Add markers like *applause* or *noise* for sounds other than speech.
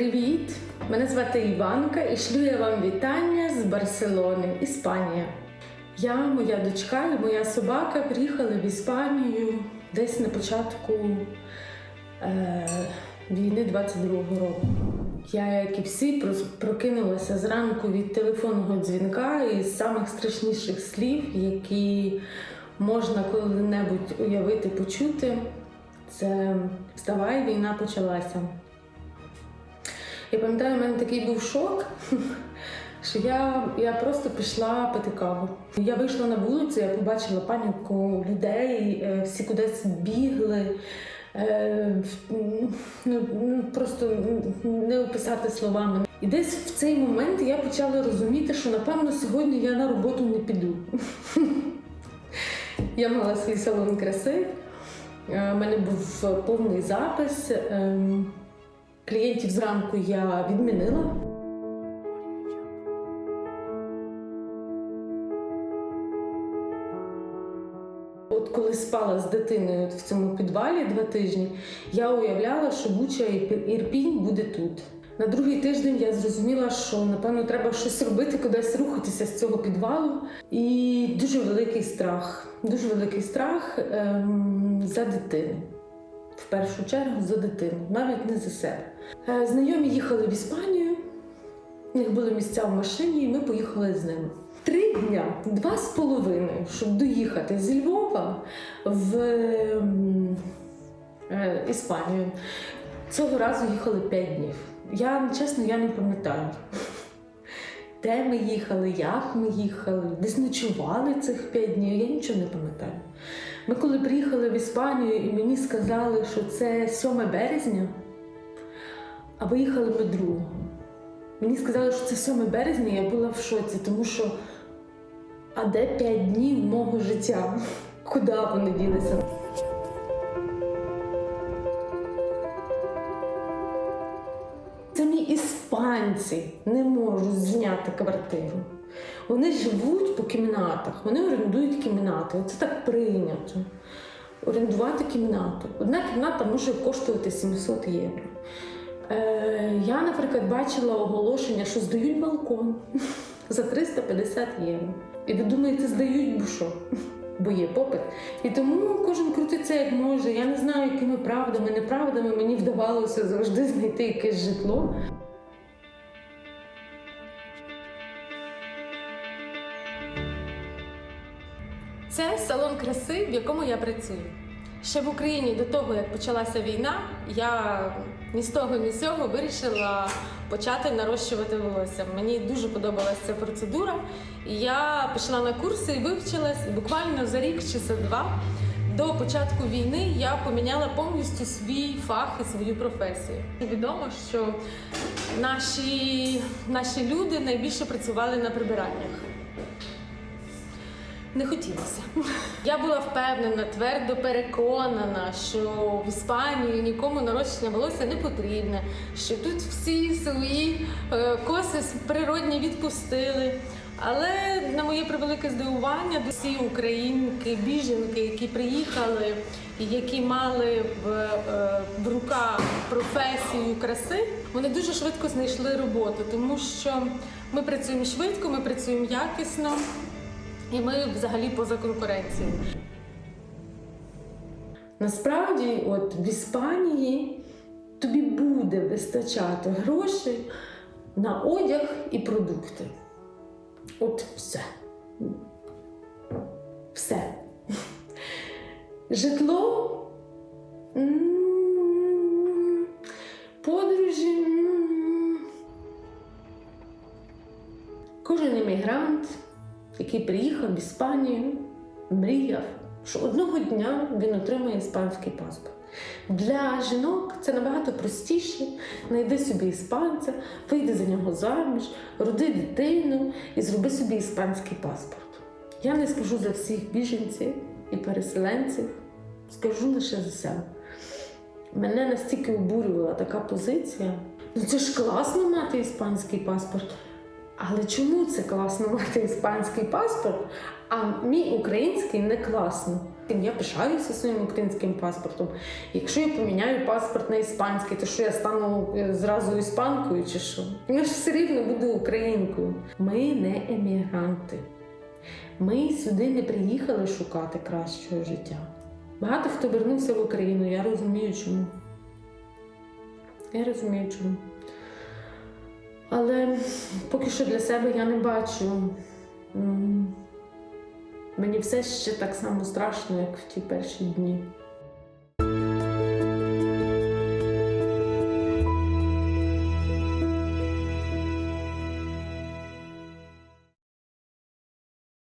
Привіт! Мене звати Іванка і шлю я вам вітання з Барселони, Іспанія. Я, моя дочка і моя собака приїхали в Іспанію десь на початку е, війни 22-го року. Я, як і всі, прокинулася зранку від телефонного дзвінка із самих страшніших слів, які можна коли-небудь уявити, почути. Це вставай, війна почалася. Я пам'ятаю, у мене такий був шок, *laughs* що я, я просто пішла пити каву. Я вийшла на вулицю, я побачила паніку людей, е, всі кудись бігли. Е, Ну, ну, просто не описати словами. І десь в цей момент я почала розуміти, що напевно сьогодні я на роботу не піду. *laughs* Я мала свій салон краси, е, у мене був повний запис. Клієнтів зранку я відмінила. От коли спала з дитиною в цьому підвалі два тижні, я уявляла, що Буча і Ірпінь буде тут. На другий тиждень я зрозуміла, що напевно треба щось робити, кудись рухатися з цього підвалу. І дуже великий страх, дуже великий страх ем, за дитину. В першу чергу за дитину, навіть не за себе. Е, Знайомі їхали в Іспанію, у них були місця в машині, і ми поїхали з ними. Три дня, два з половиною, щоб доїхати зі Львова в е, Іспанію. Цього разу їхали п'ять днів. Я чесно, я не пам'ятаю. Де ми їхали, як ми їхали, десь ночували цих п'ять днів, я нічого не пам'ятаю. Ми коли приїхали в Іспанію і мені сказали, що це 7 березня, а виїхали ми 2. Мені сказали, що це 7 березня, я була в шоці, тому що а де 5 днів мого життя? *laughs* Куди вони ділися? Самі іспанці не можуть зняти квартиру. Вони живуть по кімнатах, вони орендують кімнати. Це так прийнято. Орендувати кімнату. Одна кімната може коштувати 700 євро. Е, я, наприклад, бачила оголошення, що здають балкон *laughs* за 350 євро. І ви думаєте, здають бо що? *laughs* Бо є попит. І тому кожен крутиться як може. Я не знаю, якими правдами, неправдами мені вдавалося завжди знайти якесь житло. Це салон краси, в якому я працюю. Ще в Україні до того, як почалася війна, я ні з того, ні з цього вирішила почати нарощувати волосся. Мені дуже подобалася ця процедура. Я пішла на курси і вивчилась, і буквально за рік чи за два до початку війни я поміняла повністю свій фах і свою професію. Відомо, що наші, наші люди найбільше працювали на прибираннях. Не хотілося. Я була впевнена, твердо переконана, що в Іспанії нікому нарощення волосся не потрібне, що тут всі свої е, коси природні відпустили. Але на моє превелике здивування, всі українки, біженки, які приїхали які мали в, е, в руках професію краси, вони дуже швидко знайшли роботу, тому що ми працюємо швидко, ми працюємо якісно. І ми взагалі поза конкуренцією. Насправді, от в Іспанії тобі буде вистачати грошей на одяг і продукти. От все. Все. Житло. Подорожі. Кожен іммігрант який приїхав в Іспанію, мріяв, що одного дня він отримає іспанський паспорт. Для жінок це набагато простіше. Найди собі іспанця, вийди за нього заміж, роди дитину і зроби собі іспанський паспорт. Я не скажу за всіх біженців і переселенців, скажу лише за себе. Мене настільки обурювала така позиція. Ну це ж класно мати іспанський паспорт. Але чому це класно мати іспанський паспорт, а мій український не класно? Я пишаюся своїм українським паспортом. Якщо я поміняю паспорт на іспанський, то що я стану е, зразу іспанкою чи що? Я ж все рівно буду українкою. Ми не емігранти. Ми сюди не приїхали шукати кращого життя. Багато хто вернувся в Україну, я розумію чому. Я розумію чому. Але поки що для себе я не бачу. Мені все ще так само страшно, як в ті перші дні.